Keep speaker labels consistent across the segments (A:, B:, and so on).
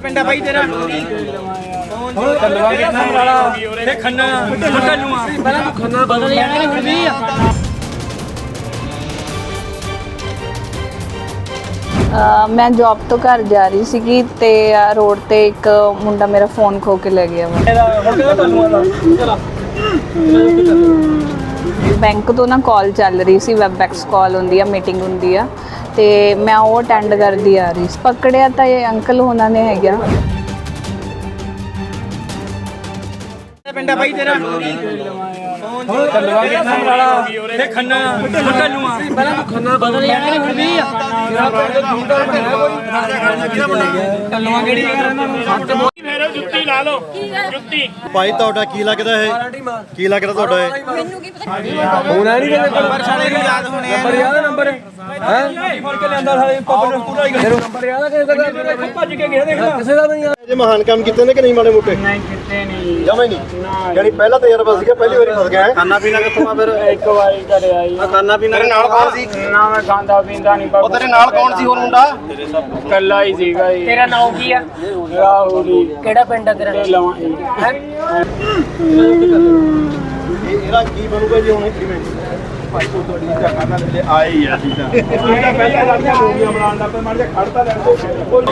A: ਪਿੰਡ ਆ ਬਾਈ ਤੇਰਾ?
B: ਹੁਣ ਕੱਲਵਾ ਕਿੰਨਾ ਵਾਲਾ। ਤੇ ਖੰਨਾ ਖੰਨਾ ਨੂੰ ਆ। ਪਹਿਲਾਂ ਤੂੰ ਖੰਨਾ ਬਦਲ ਜਾਣਾ ਹੁਣ ਵੀ
C: ਅ, ਮੈਂ ਜੌਬ ਤੋਂ ਘਰ ਜਾ ਰਹੀ ਸੀਗੀ ਤੇ ਰੋਡ ਤੇ ਇੱਕ ਮੁੰਡਾ ਮੇਰਾ ਫੋਨ ਖੋ ਕੇ ਲੈ ਗਿਆ ਵਾ।
B: ਹੁਣ ਕਿਹਦਾ ਕੱਲਵਾ ਦਾ
C: ਬੈਂਕ ਤੋਂ ਨਾ ਕਾਲ ਚੱਲ ਰਹੀ ਸੀ ਵੈਬ ਵੈਬਐਕਸ ਕਾਲ ਹੁੰਦੀ ਆ ਮੀਟਿੰਗ ਹੁੰਦੀ ਆ, ਤੇ ਮੈਂ ਉਹ ਅਟੈਂਡ ਕਰਦੀ ਆ ਰਹੀ ਸੀ। ਪਕੜਿਆ ਤਾਂ ਇਹ ਅੰਕਲ ਉਹਨਾਂ ਨੇ ਹੈਗਾ।
A: ਪਿੰਡ ਬਾਈ ਤੇਰਾ
B: ਹੁਣ ਕੱਲਵਾ ਕਿੰਨਾ ਵਾਲਾ ਤੇ ਖੰਨਾ ਖੰਨਾ ਆ ਪਹਿਲਾਂ ਤੂੰ ਖੰਨਾ ਬਦਲ ਜਾਣਾ ਹੁਣ ਵੀ ਤੇਰਾ ਪਿੰਡ ਦਾ ਹੁੰਦਾ ਬਣਿਆ ਕੋਈ ਕੱਲਵਾ ਕਿਹੜੀ ਯਾਰ ਇਹਨਾਂ ਨੂੰ ਸੱਤ
D: ਭਾਈ ਤੁਹਾਡਾ ਕੀ ਲੱਗਦਾ ਹੈ ਕੀ ਲੱਗਦਾ ਤੁਹਾਡਾ ਇਹ?
B: ਹੋਣਾ ਨਹੀਂ ਕਿਤੇ? ਨੰਬਰ ਸਾਲੇ ਨੂੰ ਯਾਦ ਹੋਣੇ ਨੰਬਰ ਯਾਦ ਨੰਬਰ? ਹੈ? ਫੜ ਕੇ ਲਿਆਂਦਾ ਸਾਲੇ ਪੱਪ ਨੂੰ ਪੂਰਾ ਹੀ ਨੰਬਰ ਯਾਦ ਆ ਕਿਸੇ ਦਾ ਭੱਜ ਕੇ ਗਿਆ ਦੇਖਦਾ ਕਿਸੇ ਦਾ ਨਹੀਂ
D: ਜੇ ਮਹਾਨ ਕੰਮ ਕੀਤੇ ਨੇ ਕਿ ਨਹੀਂ ਮਾੜੇ ਮੋਟੇ? ਨਹੀਂ ਕੀਤੇ ਨਹੀਂ। ਜਮੇ ਨਹੀਂ? ਯਾਨੀ ਪਹਿਲਾ ਤਜਰਬਾ ਸੀਗਾ ਪਹਿਲੀ ਵਾਰੀ ਫਸ ਗਿਆ ਹੈ? ਖਾਣਾ ਪੀਣਾ ਕਿੱਥੋਂ ਆ ਫਿਰ?
E: ਇੱਕ ਵਾਰੀ ਘਰੇ ਆਈ।
D: ਆ ਖਾਣਾ ਪੀਣਾ ਤੇਰੇ ਨਾਲ ਕੌਣ ਸੀ?
E: ਨਾ ਮੈਂ ਖਾਂਦਾ ਪੀਂਦਾ ਨਹੀਂ
D: ਉਹ ਤੇਰੇ ਨਾਲ ਕੌਣ ਸੀ ਹੋਰ ਮੁੰਡਾ?
E: ਕੱਲਾ ਹੀ ਸੀਗਾ ਜੀ।
F: ਤੇਰਾ ਨਾਮ ਕੀ ਆ?
E: ਰਾਹੁਲੀ
F: ਕਿਹੜਾ ਪਿੰਡ ਆ ਤੇਰਾ?
E: ਲਵਾਂ ਜੀ।
D: ਇਹ ਇਹਦਾ ਕੀ ਬਣੂਗਾ ਜੀ ਹੁਣ ਐਗਰੀਮੈਂਟ ਭਾਈ ਤੋਂ ਤੁਹਾਡੀ ਝਾਕਾ ਨਾਲ ਲੈ ਆਏ ਹੀ ਆ ਸੀਦਾ
B: ਇਹਦਾ ਪਹਿਲਾਂ ਲੜੀਆਂ ਗੋਲੀਆਂ ਬਣਾਉਣ ਦਾ ਪਰ ਮਰ ਜਾ ਖੜਤਾ ਲੈਣ ਦੋ।
D: ਮਣੀ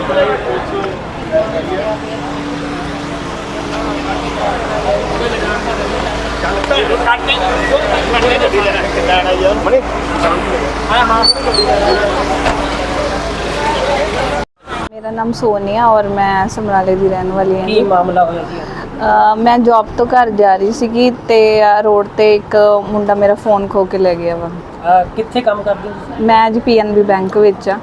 C: ਮੇਰਾ ਨਾਮ ਸੋਨੀਆ ਔਰ ਮੈਂ ਸਮਰਾਲੇ ਦੀ ਰਹਿਣ ਵਾਲੀ ਹਾਂ
F: ਕੀ ਮਾਮਲਾ ਹੋਇਆ ਸੀ
C: ਅ, ਮੈਂ ਜੌਬ ਤੋਂ ਘਰ ਜਾ ਰਹੀ ਸੀਗੀ ਤੇ ਰੋਡ ਤੇ ਇੱਕ ਮੁੰਡਾ ਮੇਰਾ ਫੋਨ ਖੋ ਕੇ ਲੈ ਗਿਆ ਵਾ।
F: ਅਹ ਕਿੱਥੇ ਕੰਮ ਕਰਦੇ ਹੋ ਤੁਸੀਂ?
C: ਮੈਂ ਪੀਐਨਬੀ ਬੈਂਕ ਵਿੱਚ ਆ।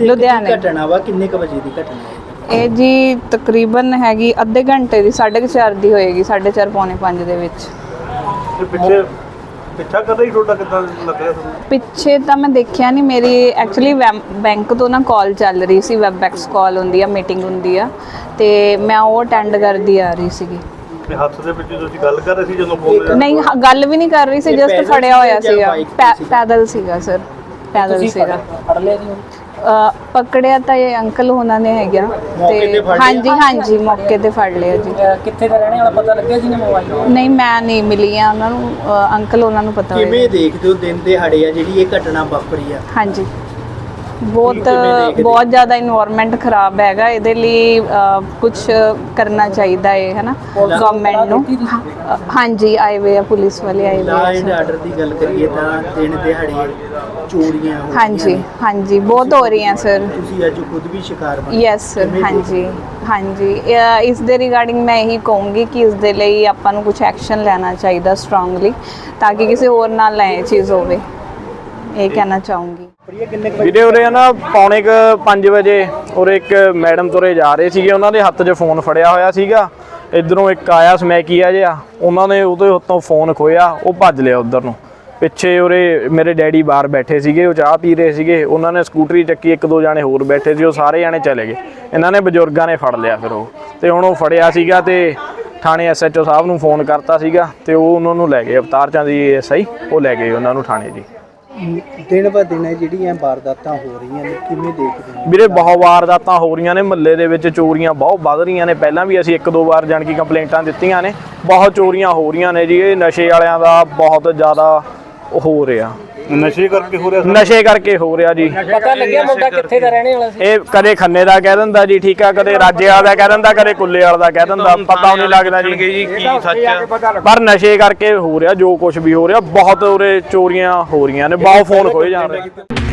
C: ਲੁਧਿਆਣੇ।
A: ਘਟਨਾ ਵਾ? ਕਿੰਨੇ ਕ ਵਜੇ ਦੀ ਘਟਨਾ ਹੈ
C: ਇਹ ਜੀ ਤਕਰੀਬਨ ਹੈਗੀ ਅੱਧੇ ਘੰਟੇ ਦੀ 4:30 ਦੀ ਹੋਏਗੀ 4:30 ਪੌਣੇ 5 ਦੇ ਵਿੱਚ।
D: ਪਿੱਛੇ ਪਿੱਛਾ ਕਰ ਰਹੀ ਤੁਹਾਡਾ ਕਿੱਦਾਂ ਲੱਗ ਰਿਹਾ ਤੁਹਾਨੂੰ?
C: ਪਿੱਛੇ ਤਾਂ ਮੈਂ ਦੇਖਿਆ ਨਹੀਂ ਮੇਰੀ ਐਕਚੁਅਲੀ ਬੈਂਕ ਤੋਂ ਨਾ ਕਾਲ ਚੱਲ ਰਹੀ ਸੀ ਵੈਬਐਕਸ ਕਾਲ ਹੁੰਦੀ ਆ ਮੀਟਿੰਗ ਹੁੰਦੀ ਆ ਤੇ ਮੈਂ ਉਹ ਅਟੈਂਡ ਕਰਦੀ ਆ ਰਹੀ ਸੀਗੀ।
D: ਤੇ ਹੱਥ ਦੇ ਵਿੱਚ ਤੁਸੀਂ ਗੱਲ ਕਰ ਰਹੇ ਸੀ ਜਦੋਂ ਫੋਨ
C: ਨਹੀਂ ਹ- ਗੱਲ ਵੀ ਨਹੀਂ ਕਰ ਰਹੀ ਸੀ ਜਸਟ ਫੜਿਆ ਹੋਇਆ ਸੀਗਾ।
A: ਤੇ
C: ਪੈ-? ਪੈਦਲ ਸੀਗਾ ਸਰ ਪੈਦਲ ਸੀਗਾ।
F: ਫੜ- ਫੜ ਲਿਆ ਜੀ ਉਹਨੂੰ?
C: ਅ, ਪਕੜਿਆ ਤਾਂ ਇਹ ਅੰਕਲ ਉਹਨਾਂ ਨੇ ਹੈਗਾ
A: ਤੇ?
C: ਹਾਂਜੀ ਹਾਂਜੀ ਮੌਕੇ ਤੇ ਫੜ ਲਿਆ ਜੀ।
F: ਕਿੱਥੇ ਦਾ ਰਹਿਣੇ ਵਾਲਾ ਪਤਾ ਲੱਗਿਆ ਜੀ ਨੇ? ਮੋਬਾਈਲ
C: ਨਹੀਂ ਮੈਂ ਨਹੀਂ ਮਿਲੀ ਆ ਉਹਨਾਂ ਨੂੰ ਅੰਕਲ ਉਹਨਾਂ ਨੂੰ ਪਤਾ
A: ਕਿਵੇਂ ਦੇਖਦੇ ਹੋ ਦਿਨ ਦਿਹਾੜੇ ਆ ਜਿਹੜੀ ਇਹ ਘਟਨਾ ਵਾਪਰੀ ਆ?
C: ਹਾਂਜੀ। ਬਹੁਤ? ਬਹੁਤ ਜ਼ਿਆਦਾ ਇਨਵਾਇਰਨਮੈਂਟ ਖਰਾਬ ਹੈਗਾ ਇਹਦੇ ਲਈ ਕੁਝ ਕਰਨਾ ਚਾਹੀਦਾ ਹੈ ਹੈਨਾ? ਗਵਰਨਮੈਂਟ ਨੂੰ। ਹਾਂਜੀ ਆਏ ਵੇ ਆ ਪੁਲਿਸ ਵਾਲੇ ਆਏ ਵੇ
A: ਲਾ
C: ਆ
A: ਐਂਡ ਆਰਡਰ ਦੀ ਗੱਲ ਕਰੀਏ ਤਾਂ ਦਿਨ ਦਿਹਾੜੇ ਚੋਰੀਆਂ
C: ਹਾਂਜੀ। ਹਾਂਜੀ ਬਹੁਤ ਹੋ ਰਹੀਆਂ ਸਰ।
A: ਤੁਸੀਂ ਅੱਜ ਖੁਦ ਵੀ ਸ਼ਿਕਾਰ ਬਣੇ।
C: ਯੈਸ ਸਰ ਹਾਂਜੀ ਹਾਂਜੀ। ਇਸ ਦੇ ਰਿਗਾਰਡਿੰਗ ਮੈਂ ਇਹੀ ਕਹੂੰਗੀ ਕਿ ਇਸ ਦੇ ਲਈ ਆਪਾਂ ਨੂੰ ਕੁਝ ਐਕਸ਼ਨ ਲੈਣਾ ਚਾਹੀਦਾ ਸਟਰੋਂਗਲੀ ਤਾਂ ਕਿ ਕਿਸੇ ਹੋਰ ਨਾਲ ਇਹ ਚੀਜ਼ ਹੋਵੇ। ਇਹ ਕਹਿਣਾ ਚਾਹੂੰਗੀ।
G: ਵੀਰੇ ਉਰੇ ਨਾ ਪੌਣੇ ਕ 5 ਵਜੇ ਉਰੇ ਇੱਕ ਮੈਡਮ ਤੁਰੇ ਜਾ ਰਹੇ ਸੀਗੇ, ਉਹਨਾਂ ਦੇ ਹੱਥ 'ਚ ਫੋਨ ਫੜਿਆ ਹੋਇਆ ਸੀਗਾ। ਇਧਰੋਂ ਇੱਕ ਆਇਆ ਸਮੈਕੀਆ ਜਿਹਾ, ਉਹਨਾਂ ਨੇ ਉਹਦੇ ਹੱਥੋਂ ਫੋਨ ਖੋਇਆ ਉਹ ਭੱਜ ਲਿਆ ਉਧਰ ਨੂੰ। ਪਿੱਛੇ ਉਰੇ ਮੇਰੇ ਡੈਡੀ ਬਾਹਰ ਬੈਠੇ ਸੀਗੇ, ਉਹ ਚਾਹ ਪੀ ਰਹੇ ਸੀਗੇ, ਉਹਨਾਂ ਨੇ ਸਕੂਟਰੀ ਚੱਕੀ, ਇੱਕ ਦੋ ਜਾਣੇ ਹੋਰ ਬੈਠੇ ਸੀ, ਉਹ ਸਾਰੇ ਜਾਣੇ ਚਲੇ ਗਏ। ਇਹਨਾਂ ਨੇ ਬਜ਼ੁਰਗਾਂ ਨੇ ਫੜ ਲਿਆ ਫਿਰ ਉਹ। ਤੇ ਹੁਣ ਉਹ ਫੜਿਆ ਸੀਗਾ ਤੇ ਥਾਣੇ ਐਸਐਚਓ ਸਾਹਿਬ ਨੂੰ ਫੋਨ ਕਰਤਾ ਸੀਗਾ, ਤੇ ਉਹ ਉਹਨਾਂ ਨੂੰ ਲੈ ਗਏ, ਅਵਤਾਰ ਚੰਦ ਜੀ ਐਸਆਈ ਉਹ ਲੈ ਗਏ ਉਹਨਾਂ ਨੂੰ ਥਾਣੇ ਜੀ।
A: ਦਿਨ ਬ ਦਿਨ ਜਿਹੜੀਆਂ ਵਾਰਦਾਤਾਂ ਹੋ ਰਹੀਆਂ ਨੇ, ਕਿਵੇਂ ਦੇਖਦੇ ਹੋ?
G: ਵੀਰੇ, ਬਹੁਤ ਵਾਰਦਾਤਾਂ ਹੋ ਰਹੀਆਂ ਨੇ ਮਹੱਲੇ ਦੇ ਵਿੱਚ, ਚੋਰੀਆਂ ਬਹੁਤ ਵੱਧ ਰਹੀਆਂ ਨੇ। ਪਹਿਲਾਂ ਵੀ ਅਸੀਂ ਇੱਕ ਦੋ ਵਾਰ ਜਾਣ ਕੀ ਕੰਪਲੇਂਟਾਂ ਦਿੱਤੀਆਂ ਨੇ। ਬਹੁਤ ਚੋਰੀਆਂ ਹੋ ਰਹੀਆਂ ਨੇ ਜੀ, ਇਹ ਨਸ਼ੇ ਵਾਲਿਆਂ ਦਾ ਬਹੁਤ ਜ਼ਿਆਦਾ ਹੋ ਰਿਹਾ।
D: ਨਸ਼ੇ ਕਰਕੇ ਹੋ ਰਿਹਾ
G: ਨਸ਼ੇ ਕਰਕੇ ਹੋ ਰਿਹਾ ਜੀ।
F: ਪਤਾ ਲੱਗਿਆ ਮੁੰਡਾ ਕਿੱਥੇ ਦਾ ਰਹਿਣੇ ਵਾਲਾ ਸੀ?
G: ਇਹ ਕਦੇ ਖੰਨੇ ਦਾ ਕਹਿ ਦਿੰਦਾ ਜੀ ਠੀਕ ਆ ਕਦੇ ਰਾਜੇ ਵਾਲਾ ਦਾ ਕਹਿ ਦਿੰਦਾ ਕਦੇ ਕੁੱਲੇ ਵਾਲਾ ਦਾ ਕਹਿ ਦਿੰਦਾ ਪਤਾ ਨਹੀਂ ਲੱਗਦਾ ਜੀ।
D: ਕੀ ਸੱਚ
G: ਪਰ ਨਸ਼ੇ ਕਰਕੇ ਹੋ ਰਿਹਾ ਜੋ ਕੁਝ ਵੀ ਹੋ ਰਿਹਾ ਬਹੁਤ ਉਰੇ ਚੋਰੀਆਂ ਹੋ ਰਹੀਆਂ ਨੇ ਬਹੁਤ ਫੋਨ ਖੋਏ ਜਾ ਰਹੇ